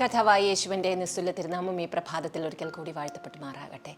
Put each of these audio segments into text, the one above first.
കഥാവായ യേശുവിന്റെ നിസ്തുല്യ തിരുനാമം ഈ പ്രഭാതത്തിൽ ഒരിക്കൽ കൂടി വാഴ്ത്തപ്പെട്ടു മാറാകട്ടെ.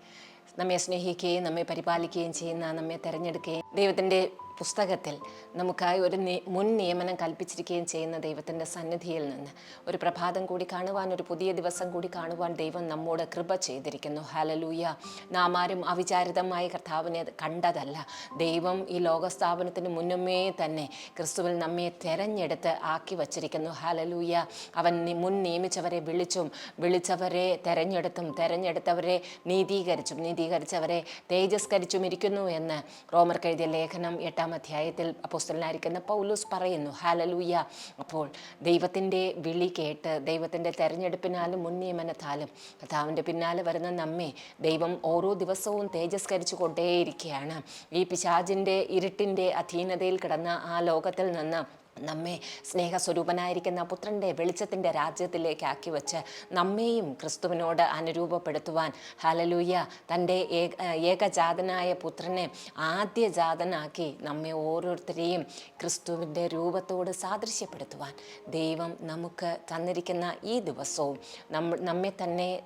നമ്മെ സ്നേഹിക്കുകയും നമ്മെ പരിപാലിക്കുകയും ചെയ്യുന്ന നമ്മെ തിരഞ്ഞെടുക്കുകയും ദൈവത്തിന്റെ പുസ്തകത്തിൽ നമുക്കായി ഒരു മുൻ നിയമനം കൽപ്പിച്ചിരിക്കുകയും ചെയ്യുന്ന ദൈവത്തിന്റെ സന്നിധിയിൽ നിന്ന് ഒരു പ്രഭാതം കൂടി കാണുവാൻ ഒരു പുതിയ ദിവസം കൂടി കാണുവാൻ ദൈവം നമ്മോട് കൃപ ചെയ്തിരിക്കുന്നു. ഹലലൂയ നാം ആരും അവിചാരിതമായി കർത്താവിനെ കണ്ടതല്ല. ദൈവം ഈ ലോകസ്ഥാപനത്തിന് മുന്നമേ തന്നെ ക്രിസ്തുവിൽ നമ്മെ തെരഞ്ഞെടുത്ത് ആക്കി വച്ചിരിക്കുന്നു. ഹലലൂയ അവൻ മുൻ നിയമിച്ചവരെ വിളിച്ചും വിളിച്ചവരെ തെരഞ്ഞെടുത്തും തെരഞ്ഞെടുത്തവരെ നീതീകരിച്ചും നീതീകരിച്ചവരെ തേജസ്കരിച്ചും ഇരിക്കുന്നു എന്ന് റോമർ എഴുതിയ ലേഖനം എട്ടാം അധ്യായത്തിൽ അപ്പോസ്തലനായിരിക്കുന്ന പൗലൂസ് പറയുന്നു ഹാലലൂയ. അപ്പോൾ ദൈവത്തിന്റെ വിളി കേട്ട് ദൈവത്തിന്റെ തെരഞ്ഞെടുപ്പിനാലും മുൻ നിയമനത്താലും കർത്താവിന്റെ പിന്നാലെ വരുന്ന നമ്മെ ദൈവം ഓരോ ദിവസവും തേജസ്കരിച്ചു കൊണ്ടേയിരിക്കുകയാണ് ഈ പിശാചിന്റെ ഇരുട്ടിന്റെ അധീനതയിൽ കിടന്ന ആ ലോകത്തിൽ നിന്ന് നമ്മെ സ്നേഹസ്വരൂപനായിരിക്കുന്ന പുത്രന്റെ വെളിച്ചത്തിന്റെ രാജ്യത്തിലേക്ക് ആക്കി വെച്ച് നമ്മെയും ക്രിസ്തുവിനോട് അനുരൂപപ്പെടുത്തുവാൻ. ഹലലൂയ തന്റെ ഏക ഏകജാതനായ പുത്രനെ ആദ്യജാതനാക്കി നമ്മെ ഓരോരുത്തരെയും ക്രിസ്തുവിന്റെ രൂപത്തോട് സാദൃശ്യപ്പെടുത്തുവാൻ ദൈവം നമുക്ക് തന്നിരിക്കുന്ന ഈ ദിവസവും നമ്മ നമ്മെ തന്നെ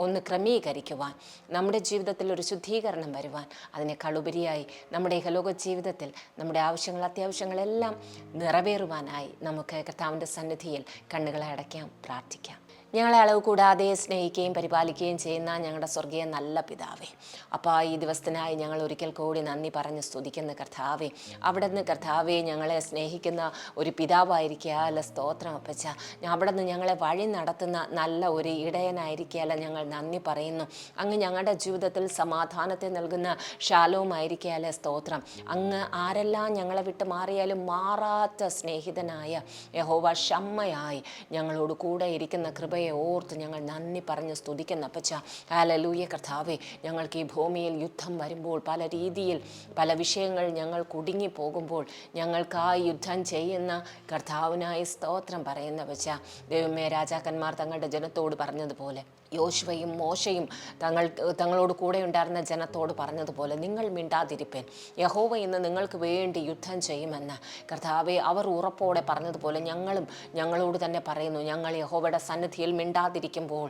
ഒന്ന് ക്രമീകരിക്കുവാൻ നമ്മുടെ ജീവിതത്തിൽ ഒരു ശുദ്ധീകരണം വരുവാൻ അതിനേക്കാളുപരിയായി നമ്മുടെ ഇഹലോക ജീവിതത്തിൽ നമ്മുടെ ആവശ്യങ്ങൾ അത്യാവശ്യങ്ങളെല്ലാം നിറവേറുവാനായി നമുക്ക് കർത്താവിന്റെ സന്നിധിയിൽ കണ്ണുകളെ അടയ്ക്കാം പ്രാർത്ഥിക്കാം. ഞങ്ങളെ അളവ് കൂടാതെ സ്നേഹിക്കുകയും പരിപാലിക്കുകയും ചെയ്യുന്ന ഞങ്ങളുടെ സ്വർഗീയ നല്ല പിതാവേ. അപ്പോൾ ഈ ദിവസത്തിനായി ഞങ്ങൾ ഒരിക്കൽ കൂടി നന്ദി പറഞ്ഞ് സ്തുതിക്കുന്ന കർത്താവെ. അവിടെ നിന്ന് കർത്താവെ ഞങ്ങളെ സ്നേഹിക്കുന്ന ഒരു പിതാവായിരിക്കാല സ്തോത്രം അപ്പച്ച. അവിടെ നിന്ന് ഞങ്ങളെ വഴി നടത്തുന്ന നല്ല ഒരു ഇടയനായിരിക്കാല ഞങ്ങൾ നന്ദി പറയുന്നു. അങ്ങ് ഞങ്ങളുടെ ജീവിതത്തിൽ സമാധാനത്തെ നൽകുന്ന ശാലവുമായിരിക്കാല സ്തോത്രം. അങ്ങ് ആരെല്ലാം ഞങ്ങളെ വിട്ട് മാറിയാലും മാറാത്ത സ്നേഹിതനായ യഹോവ ഷമ്മയായി ഞങ്ങളോട് കൂടെ ഇരിക്കുന്ന കൃപയെ ഓർത്ത് ഞങ്ങൾ നന്ദി പറഞ്ഞ് സ്തുതിക്കുന്ന. അപ്പച്ച ഹാലലൂയ കർത്താവെ ഞങ്ങൾക്ക് ഈ ഭൂമിയിൽ യുദ്ധം വരുമ്പോൾ പല രീതിയിൽ പല വിഷയങ്ങൾ ഞങ്ങൾ കുടുങ്ങി പോകുമ്പോൾ ഞങ്ങൾക്ക് ആ യുദ്ധം ചെയ്യുന്ന കർത്താവിനായി സ്തോത്രം പറയുന്ന. വെച്ച ദൈവമേ രാജാക്കന്മാർ തങ്ങളുടെ ജനത്തോട് പറഞ്ഞതുപോലെ യോശുവയും മോശയും തങ്ങൾ തങ്ങളോട് കൂടെ ഉണ്ടായിരുന്ന ജനത്തോട് പറഞ്ഞതുപോലെ നിങ്ങൾ മിണ്ടാതിരിപ്പേൻ. യഹോവ ഇന്ന് നിങ്ങൾക്ക് വേണ്ടി യുദ്ധം ചെയ്യുമെന്ന് കർത്താവെ അവർ ഉറപ്പോടെ പറഞ്ഞതുപോലെ ഞങ്ങളും ഞങ്ങളോട് തന്നെ പറയുന്നു. ഞങ്ങൾ യഹോവയുടെ സന്നിധിയിൽ മിണ്ടാതിരിക്കുമ്പോൾ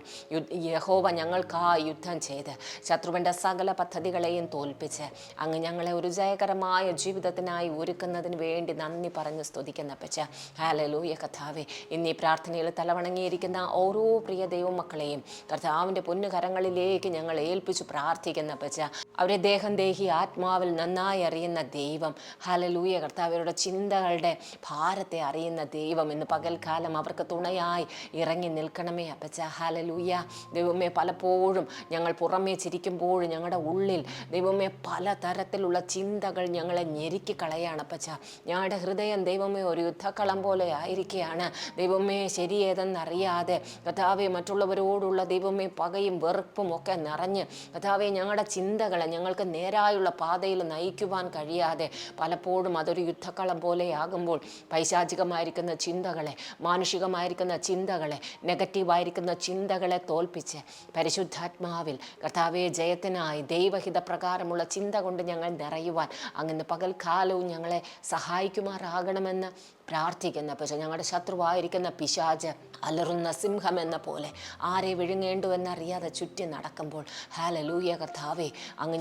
യഹോവ ഞങ്ങൾക്കാ യുദ്ധം ചെയ്ത് ശത്രുവിന്റെ സകല പദ്ധതികളെയും തോൽപ്പിച്ച് അങ്ങ് ഞങ്ങളെ ഒരു ജയകരമായ ജീവിതത്തിനായി ഒരുക്കുന്നതിന് വേണ്ടി നന്ദി പറഞ്ഞ് സ്തുതിക്കുന്ന പച്ച ഹാലലൂയ കഥാവെ ഇന്നീ പ്രാർത്ഥനയിൽ തലവണങ്ങിയിരിക്കുന്ന ഓരോ പ്രിയ ദൈവമക്കളെയും കർത്താവിന്റെ പൊന്നുകരങ്ങളിലേക്ക് ഞങ്ങൾ ഏൽപ്പിച്ചു പ്രാർത്ഥിക്കുന്ന പച്ച അവരെ ദേഹം ദേഹി ആത്മാവിൽ നന്നായി അറിയുന്ന ദൈവം. ഹലലൂയ കർത്താവരുടെ ചിന്തകളുടെ ഭാരത്തെ അറിയുന്ന ദൈവം. ഇന്ന് പകൽക്കാലം അവർക്ക് തുണയായി ഇറങ്ങി നിൽക്കണമേ അപ്പച്ച. ഹലലൂയ ദൈവമേ പലപ്പോഴും ഞങ്ങൾ പുറമേ ചിരിക്കുമ്പോഴും ഞങ്ങളുടെ ഉള്ളിൽ ദൈവമേ പലതരത്തിലുള്ള ചിന്തകൾ ഞങ്ങളെ ഞെരുക്കി കളയാണ് അപ്പച്ച. ഞങ്ങളുടെ ഹൃദയം ദൈവമേ ഒരു യുദ്ധക്കളം പോലെ ആയിരിക്കുകയാണ്. ദൈവമേ ശരിയേതെന്നറിയാതെ കഥാവെ മറ്റുള്ളവരോടുള്ള ദൈവമേ പകയും വെറുപ്പും ഒക്കെ നിറഞ്ഞ് കഥാവെ ഞങ്ങളുടെ ചിന്തകളെ ഞങ്ങൾക്ക് നേരായുള്ള പാതയിൽ നയിക്കുവാൻ കഴിയാതെ പലപ്പോഴും അതൊരു യുദ്ധക്കളം പോലെയാകുമ്പോൾ പൈശാചികമായിരിക്കുന്ന ചിന്തകളെ മാനുഷികമായിരിക്കുന്ന ചിന്തകളെ നെഗറ്റീവായിരിക്കുന്ന ചിന്തകളെ തോൽപ്പിച്ച് പരിശുദ്ധാത്മാവിൽ കർത്താവെ ജയത്തിനായി ദൈവഹിത പ്രകാരമുള്ള ചിന്ത കൊണ്ട് ഞങ്ങൾ നിറയുവാൻ അങ്ങനെ പകൽക്കാലവും ഞങ്ങളെ സഹായിക്കുമാറാകണമെന്ന് പ്രാർത്ഥിക്കുന്ന പക്ഷെ ഞങ്ങളുടെ ശത്രുവായിരിക്കുന്ന പിശാജ് അലറുന്ന സിംഹം എന്ന പോലെ ആരെ വിഴുങ്ങേണ്ടുവെന്നറിയാതെ ചുറ്റി നടക്കുമ്പോൾ ഹാലലൂയ കർത്താവേ അങ്ങ്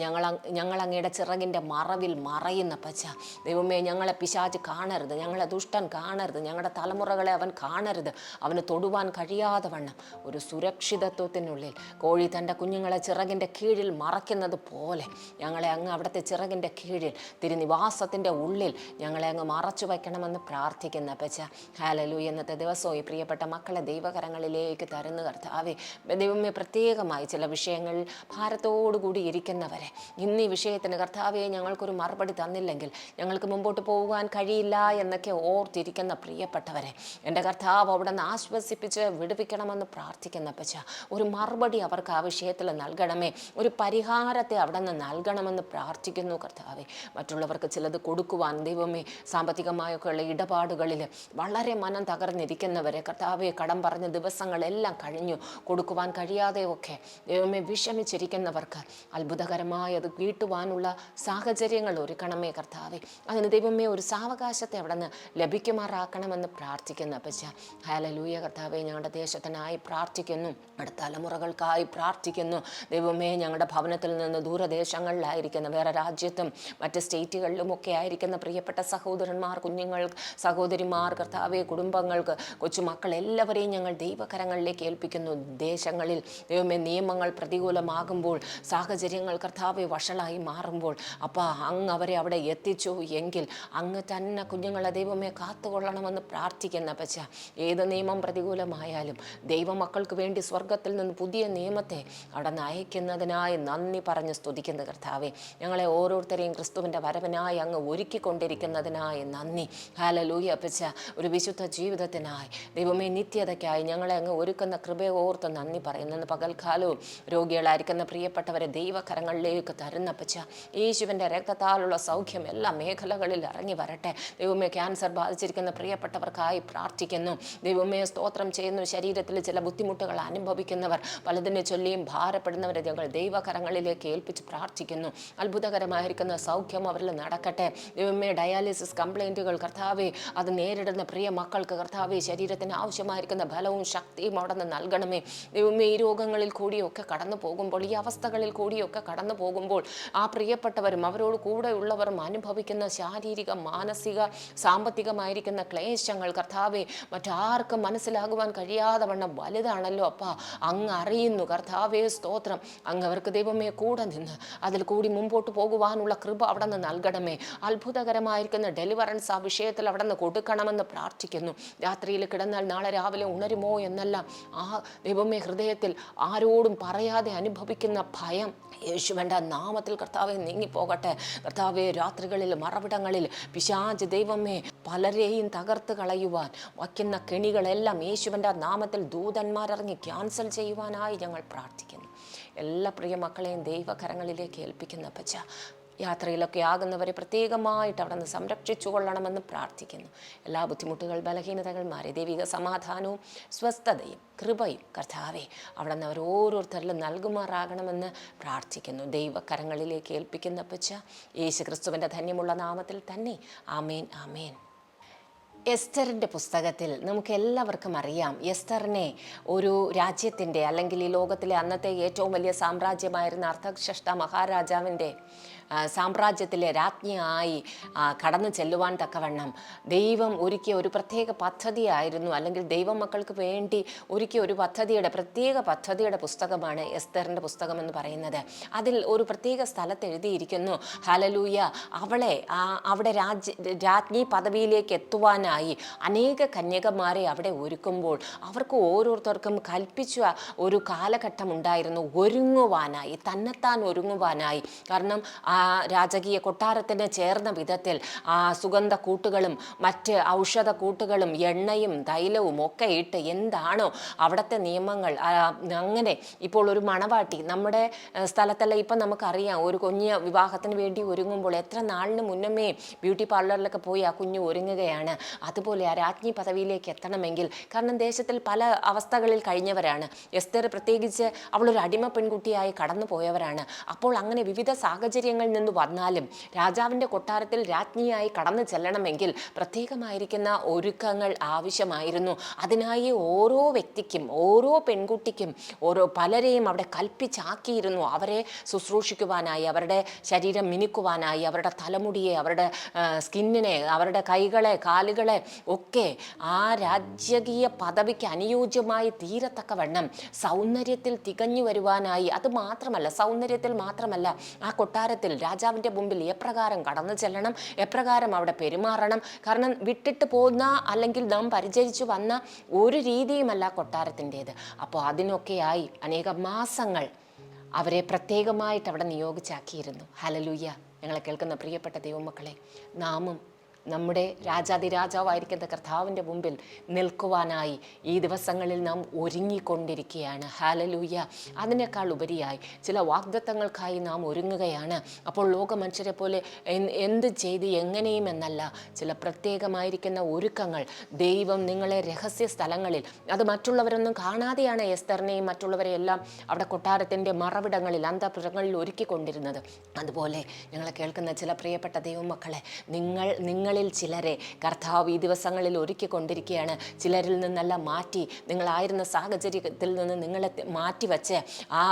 ഞങ്ങൾ അങ്ങയുടെ ചിറകിന്റെ മറവിൽ മറയുന്ന പച്ച ദൈവമേ ഞങ്ങളെ പിശാജ് കാണരുത് ഞങ്ങളെ ദുഷ്ടൻ കാണരുത് ഞങ്ങളുടെ തലമുറകളെ അവൻ കാണരുത് അവന് തൊടുവാൻ കഴിയാതെ വണ്ണം ഒരു സുരക്ഷിതത്വത്തിനുള്ളിൽ കോഴി തന്റെ കുഞ്ഞുങ്ങളെ ചിറകിന്റെ കീഴിൽ മറയ്ക്കുന്നത് പോലെ ഞങ്ങളെ അങ്ങ് അവിടുത്തെ ചിറകിന്റെ കീഴിൽ തിരുനിവാസത്തിന്റെ ഉള്ളിൽ ഞങ്ങളെ അങ്ങ് മറച്ചു വയ്ക്കണമെന്ന് പ്രാർത്ഥിക്കുന്ന അപ്പച്ച. ഹാലലു ഇന്നത്തെ ദിവസവും ഈ പ്രിയപ്പെട്ട മക്കളെ ദൈവകരങ്ങളിലേക്ക് തരുന്ന കർത്താവേ ദൈവമേ പ്രത്യേകമായി ചില വിഷയങ്ങളിൽ ഭാരത്തോടുകൂടി ഇരിക്കുന്നവരെ ഇന്ന് വിഷയത്തിന് കർത്താവെ ഞങ്ങൾക്കൊരു മറുപടി തന്നില്ലെങ്കിൽ ഞങ്ങൾക്ക് മുമ്പോട്ട് പോകാൻ കഴിയില്ല എന്നൊക്കെ ഓർത്തിരിക്കുന്ന പ്രിയപ്പെട്ടവരെ എന്റെ കർത്താവ് അവിടെ നിന്ന് ആശ്വസിപ്പിച്ച് വിടുവിക്കണമെന്ന് പ്രാർത്ഥിക്കുന്ന അപ്പച്ച ഒരു മറുപടി അവർക്ക് ആ വിഷയത്തിൽ നൽകണമേ ഒരു പരിഹാരത്തെ അവിടെ നിന്ന് നൽകണമെന്ന് പ്രാർത്ഥിക്കുന്നു കർത്താവെ. മറ്റുള്ളവർക്ക് ചിലത് കൊടുക്കുവാൻ ദൈവമേ സാമ്പത്തികമായൊക്കെയുള്ള ഇടപാട് ഇടപാടുകളിൽ വളരെ മനം തകർന്നിരിക്കുന്നവരെ കർത്താവെ കടം പറഞ്ഞ ദിവസങ്ങളെല്ലാം കഴിഞ്ഞു. കൊടുക്കുവാൻ കഴിയാതെയൊക്കെ ദൈവമേ വിഷമിച്ചിരിക്കുന്നവർക്ക് അത്ഭുതകരമായി അത് വീട്ടുവാനുള്ള സാഹചര്യങ്ങൾ ഒരുക്കണമേ കർത്താവെ. അതിന് ദൈവമേ ഒരു സാവകാശത്തെ അവിടെ നിന്ന് ലഭിക്കുമാറാക്കണമെന്ന് പ്രാർത്ഥിക്കുന്നു അപ്പച്ച. ഹാലലൂയ കർത്താവെ ഞങ്ങളുടെ ദേശത്തിനായി പ്രാർത്ഥിക്കുന്നു. അടുത്ത തലമുറകൾക്കായി പ്രാർത്ഥിക്കുന്നു. ദൈവമേ ഞങ്ങളുടെ ഭവനത്തിൽ നിന്ന് ദൂരദേശങ്ങളിലായിരിക്കുന്ന വേറെ രാജ്യത്തും മറ്റ് സ്റ്റേറ്റുകളിലും ഒക്കെ ആയിരിക്കുന്ന പ്രിയപ്പെട്ട സഹോദരന്മാർ കുഞ്ഞുങ്ങൾ സഹോദരിമാർ കർത്താവെ കുടുംബങ്ങൾക്ക് കൊച്ചുമക്കൾ എല്ലാവരെയും ഞങ്ങൾ ദൈവകരങ്ങളിലേക്ക് ഏൽപ്പിക്കുന്നു. ദേശങ്ങളിൽ ദൈവമേ നിയമങ്ങൾ പ്രതികൂലമാകുമ്പോൾ സാഹചര്യങ്ങൾ കർത്താവെ വഷളായി മാറുമ്പോൾ അപ്പോൾ അങ്ങ് അവരെ അവിടെ എത്തിച്ചു എങ്കിൽ അങ്ങ് തന്നെ കുഞ്ഞുങ്ങളെ ദൈവമേ കാത്തുകൊള്ളണമെന്ന് പ്രാർത്ഥിക്കുന്ന പച്ച ഏത് നിയമം പ്രതികൂലമായാലും ദൈവമക്കൾക്ക് വേണ്ടി സ്വർഗത്തിൽ നിന്ന് പുതിയ നിയമത്തെ അവിടെ നയിക്കുന്നതിനായി നന്ദി പറഞ്ഞ് സ്തുതിക്കുന്ന കർത്താവെ. ഞങ്ങളെ ഓരോരുത്തരെയും ക്രിസ്തുവിന്റെ വരവനായി അങ്ങ് ഒരുക്കിക്കൊണ്ടിരിക്കുന്നതിനായി നന്ദി. ഹാലലൂയ അപ്പച്ച ഒരു വിശുദ്ധ ജീവിതത്തിനായി ദൈവമേ നിത്യതയ്ക്കായി ഞങ്ങളെ അങ്ങ് ഒരുക്കുന്ന കൃപയെ ഓർത്ത് നന്ദി പറയുന്നു. പകൽക്കാലവും രോഗികളായിരിക്കുന്ന പ്രിയപ്പെട്ടവരെ ദൈവകരങ്ങളിലേക്ക് തരുന്ന പച്ച യേശുവിന്റെ രക്തത്താലുള്ള സൗഖ്യം എല്ലാ മേഖലകളിൽ ഇറങ്ങി വരട്ടെ. ദൈവമേ ക്യാൻസർ ബാധിച്ചിരിക്കുന്ന പ്രിയപ്പെട്ടവർക്കായി പ്രാർത്ഥിക്കുന്നു. ദൈവമേ സ്തോത്രം ചെയ്യുന്നു. ശരീരത്തിൽ ചില ബുദ്ധിമുട്ടുകൾ അനുഭവിക്കുന്നവർ പലതിനെ ചൊല്ലിയും ഭാരപ്പെടുന്നവരെ ഞങ്ങൾ ദൈവകരങ്ങളിലേക്ക് ഏൽപ്പിച്ച് പ്രാർത്ഥിക്കുന്നു. അത്ഭുതകരമായിരിക്കുന്ന സൗഖ്യം അവരിൽ നടക്കട്ടെ. ദൈവമേ ഡയാലിസിസ് കംപ്ലൈന്റുകൾ കർത്താവെ അത് നേരിടുന്ന പ്രിയ മക്കൾക്ക് കർത്താവെ ശരീരത്തിന് ആവശ്യമായിരിക്കുന്ന ബലവും ശക്തിയും അവിടെ നിന്ന് നൽകണമേ. ദൈവമേ ഈ രോഗങ്ങളിൽ കൂടിയൊക്കെ കടന്നു പോകുമ്പോൾ ഈ അവസ്ഥകളിൽ കൂടിയൊക്കെ കടന്നു പോകുമ്പോൾ ആ പ്രിയപ്പെട്ടവരും അവരോട് കൂടെയുള്ളവരും അനുഭവിക്കുന്ന ശാരീരിക മാനസിക സാമ്പത്തികമായിരിക്കുന്ന ക്ലേശങ്ങൾ കർത്താവെ മറ്റാർക്കും മനസ്സിലാകുവാൻ കഴിയാതെ വണ്ണം വലുതാണല്ലോ അപ്പ. അങ്ങ് അറിയുന്നു കർത്താവേ സ്തോത്രം. അങ്ങ് അവർക്ക് ദൈവമേ കൂടെ നിന്ന് അതിൽ കൂടി മുമ്പോട്ട് പോകുവാനുള്ള കൃപ അവിടെ നിന്ന് നൽകണമേ. അത്ഭുതകരമായിരിക്കുന്ന ഡെലിവറൻസ് ആ വിഷയത്തിൽ അവിടെ നിന്ന് കൊടുക്കണമെന്ന് പ്രാർത്ഥിക്കുന്നു. രാത്രിയിൽ കിടന്നാൽ നാളെ രാവിലെ ഉണരുമോ എന്നല്ല. ആ ദൈവമേ ഹൃദയത്തിൽ ആരോടും പറയാതെ അനുഭവിക്കുന്ന ഭയം. യേശുവന്റെ നാമത്തിൽ കർത്താവെ നീങ്ങിപ്പോകട്ടെ. കർത്താവെ രാത്രികളിൽ മറവിടങ്ങളിൽ പിശാജ് ദൈവമേ പലരെയും തകർത്ത് കളയുവാൻ വയ്ക്കുന്ന കെണികളെല്ലാം യേശുവിന്റെ നാമത്തിൽ ദൂതന്മാരിറങ്ങി ക്യാൻസൽ ചെയ്യുവാനായി ഞങ്ങൾ പ്രാർത്ഥിക്കുന്നു. എല്ലാ പ്രിയ മക്കളെയും ദൈവകരങ്ങളിലേക്ക് ഏൽപ്പിക്കുന്ന പച്ച യാത്രയിലൊക്കെ ആകുന്നവരെ പ്രത്യേകമായിട്ട് അവിടെ നിന്ന് സംരക്ഷിച്ചു കൊള്ളണമെന്ന് പ്രാർത്ഥിക്കുന്നു. എല്ലാ ബുദ്ധിമുട്ടുകൾ ബലഹീനതകൾ മാറി ദൈവിക സമാധാനവും സ്വസ്ഥതയും കൃപയും കർത്താവെ അവിടെ നിന്ന് അവർ ഓരോരുത്തരിലും നൽകുമാറാകണമെന്ന് പ്രാർത്ഥിക്കുന്നു. ദൈവകരങ്ങളിലേക്ക് ഏൽപ്പിക്കുന്ന പച്ച യേശു ക്രിസ്തുവിന്റെ ധന്യമുള്ള നാമത്തിൽ തന്നെ. ആമേൻ ആമേൻ. എസ്തറിന്റെ പുസ്തകത്തിൽ നമുക്ക് എല്ലാവർക്കും അറിയാം. എസ്റ്ററിനെ ഒരു രാജ്യത്തിന്റെ അല്ലെങ്കിൽ ഈ ലോകത്തിലെ അന്നത്തെ ഏറ്റവും വലിയ സാമ്രാജ്യമായിരുന്ന അർത്ഥശ്രഷ്ട മഹാരാജാവിന്റെ സാമ്രാജ്യത്തിലെ രാജ്ഞിയായി കടന്നു ചെല്ലുവാൻ തക്കവണ്ണം ദൈവം ഒരുക്കിയ ഒരു പ്രത്യേക പദ്ധതിയായിരുന്നു. അല്ലെങ്കിൽ ദൈവമക്കൾക്ക് വേണ്ടി ഒരുക്കിയ ഒരു പദ്ധതിയുടെ പ്രത്യേക പദ്ധതിയുടെ പുസ്തകമാണ് എസ്തറിന്റെ പുസ്തകം എന്ന് പറയുന്നത്. അതിൽ ഒരു പ്രത്യേക സ്ഥലത്ത് എഴുതിയിരിക്കുന്നു ഹലലൂയ അവളെ അവിടെ രാജ്യ രാജ്ഞി പദവിയിലേക്ക് എത്തുവാനായി അനേക കന്യകമാരെ അവിടെ ഒരുക്കുമ്പോൾ അവർക്ക് ഓരോരുത്തർക്കും കൽപ്പിച്ച ഒരു കാലഘട്ടം ഉണ്ടായിരുന്നു. ഒരുങ്ങുവാനായി തന്നെത്താൻ ഒരുങ്ങുവാനായി. കാരണം ആ രാജകീയ കൊട്ടാരത്തിന് ചേർന്ന വിധത്തിൽ ആ സുഗന്ധ കൂട്ടുകളും മറ്റ് ഔഷധ കൂട്ടുകളും എണ്ണയും തൈലവും ഒക്കെ ഇട്ട് എന്താണോ അവിടുത്തെ നിയമങ്ങൾ അങ്ങനെ ഇപ്പോൾ ഒരു മണവാട്ടി നമ്മുടെ സ്ഥലത്തെല്ലാം ഇപ്പം നമുക്കറിയാം ഒരു കുഞ്ഞ് വിവാഹത്തിന് വേണ്ടി ഒരുങ്ങുമ്പോൾ എത്ര നാളിന് മുന്നമേ ബ്യൂട്ടി പാർലറിലൊക്കെ പോയി ആ കുഞ്ഞ് ഒരുങ്ങുകയാണ്. അതുപോലെ ആ രാജ്ഞി പദവിയിലേക്ക് എത്തണമെങ്കിൽ കാരണം ദേശത്തിൽ പല അവസ്ഥകളിൽ കഴിഞ്ഞവരാണ്. എസ്തർ പ്രത്യേകിച്ച് അവളൊരു അടിമ പെൺകുട്ടിയായി കടന്നു പോയവരാണ് അപ്പോൾ അങ്ങനെ വിവിധ സാഹചര്യങ്ങളിൽ നിന്ന് വന്നാലും രാജാവിന്റെ കൊട്ടാരത്തിൽ രാജ്ഞിയായി കടന്നു ചെല്ലണമെങ്കിൽ പ്രത്യേകമായിരിക്കുന്ന ഒരുക്കങ്ങൾ ആവശ്യമായിരുന്നു. അതിനായി ഓരോ വ്യക്തിക്കും ഓരോ പെൺകുട്ടിക്കും ഓരോ പലരെയും അവിടെ കൽപ്പിച്ചാക്കിയിരുന്നു. അവരെ ശുശ്രൂഷിക്കുവാനായി അവരുടെ ശരീരം മിനുക്കുവാനായി അവരുടെ തലമുടിയെ അവരുടെ സ്കിന്നിനെ അവരുടെ കൈകളെ കാലുകളെ ഒക്കെ ആ രാജകീയ പദവിക്ക് അനുയോജ്യമായി തീരത്തക്കവണ്ണം സൗന്ദര്യത്തിൽ തികഞ്ഞു വരുവാനായി. അത് മാത്രമല്ല സൗന്ദര്യത്തിൽ മാത്രമല്ല ആ കൊട്ടാരത്തിൽ രാജാവിന്റെ മുമ്പിൽ എപ്രകാരം കടന്നു ചെല്ലണം എപ്രകാരം അവിടെ പെരുമാറണം. കാരണം വിട്ടിട്ട് പോകുന്ന അല്ലെങ്കിൽ നാം പരിചരിച്ചു വന്ന ഒരു രീതിയുമല്ല കൊട്ടാരത്തിന്റേത്. അപ്പോൾ അതിനൊക്കെയായി അനേക മാസങ്ങൾ അവരെ പ്രത്യേകമായിട്ട് അവിടെ നിയോഗിച്ചാക്കിയിരുന്നു. ഹലലൂയ ഞങ്ങളെ കേൾക്കുന്ന പ്രിയപ്പെട്ട ദൈവമക്കളെ നാമും നമ്മുടെ രാജാതിരാജാവായിരിക്കുന്ന കർത്താവിന്റെ മുമ്പിൽ നിൽക്കുവാനായി ഈ ദിവസങ്ങളിൽ നാം ഒരുങ്ങിക്കൊണ്ടിരിക്കുകയാണ്. ഹാലലൂയ അതിനേക്കാൾ ഉപരിയായി ചില വാഗ്ദത്തങ്ങൾക്കായി നാം ഒരുങ്ങുകയാണ്. അപ്പോൾ ലോക മനുഷ്യരെ പോലെ എന്ത് ചെയ്ത് എങ്ങനെയും എന്നല്ല ചില പ്രത്യേകമായിരിക്കുന്ന ഒരുക്കങ്ങൾ ദൈവം നിങ്ങളെ രഹസ്യ സ്ഥലങ്ങളിൽ അത് മറ്റുള്ളവരൊന്നും കാണാതെയാണ് എസ്തറിനെയും മറ്റുള്ളവരെയെല്ലാം അവിടെ കൊട്ടാരത്തിന്റെ മറവിടങ്ങളിൽ അന്തപുരങ്ങളിൽ ഒരുക്കിക്കൊണ്ടിരുന്നത്. അതുപോലെ ഞങ്ങളെ കേൾക്കുന്ന ചില പ്രിയപ്പെട്ട ദൈവമക്കളെ നിങ്ങൾ നിങ്ങളിൽ ചിലരെ കർത്താവ് ഈ ദിവസങ്ങളിൽ ഒരുക്കിക്കൊണ്ടിരിക്കുകയാണ്. ചിലരിൽ നിന്നെല്ലാം മാറ്റി നിങ്ങളായിരുന്ന സാഹചര്യത്തിൽ നിന്ന് നിങ്ങളെ മാറ്റിവെച്ച് ആ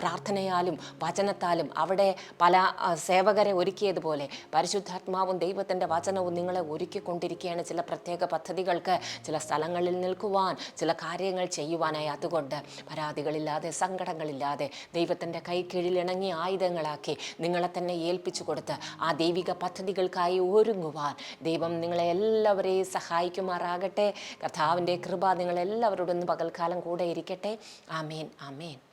പ്രാർത്ഥനയാലും വചനത്താലും അവിടെ പല സേവകരെ ഒരുക്കിയതുപോലെ പരിശുദ്ധാത്മാവും ദൈവത്തിന്റെ വചനവും നിങ്ങളെ ഒരുക്കിക്കൊണ്ടിരിക്കുകയാണ്. ചില പ്രത്യേക പദ്ധതികൾക്ക് ചില സ്ഥലങ്ങളിൽ നിൽക്കുവാൻ ചില കാര്യങ്ങൾ ചെയ്യുവാനായി. അതുകൊണ്ട് പരാതികളില്ലാതെ സങ്കടങ്ങളില്ലാതെ ദൈവത്തിന്റെ കൈ കീഴിലിണങ്ങി ആയുധങ്ങളാക്കി നിങ്ങളെ തന്നെ ഏൽപ്പിച്ചു കൊടുത്ത് ആ ദൈവിക പദ്ധതികൾക്കായി ഒരുങ്ങുവാൻ ദൈവം നിങ്ങളെ എല്ലാവരെയും സഹായിക്കുമാറാകട്ടെ. കർത്താവിന്റെ കൃപ നിങ്ങളെല്ലാവരോടും ഇന്ന് പകൽക്കാലം കൂടെ ഇരിക്കട്ടെ. ആമേൻ ആമേൻ.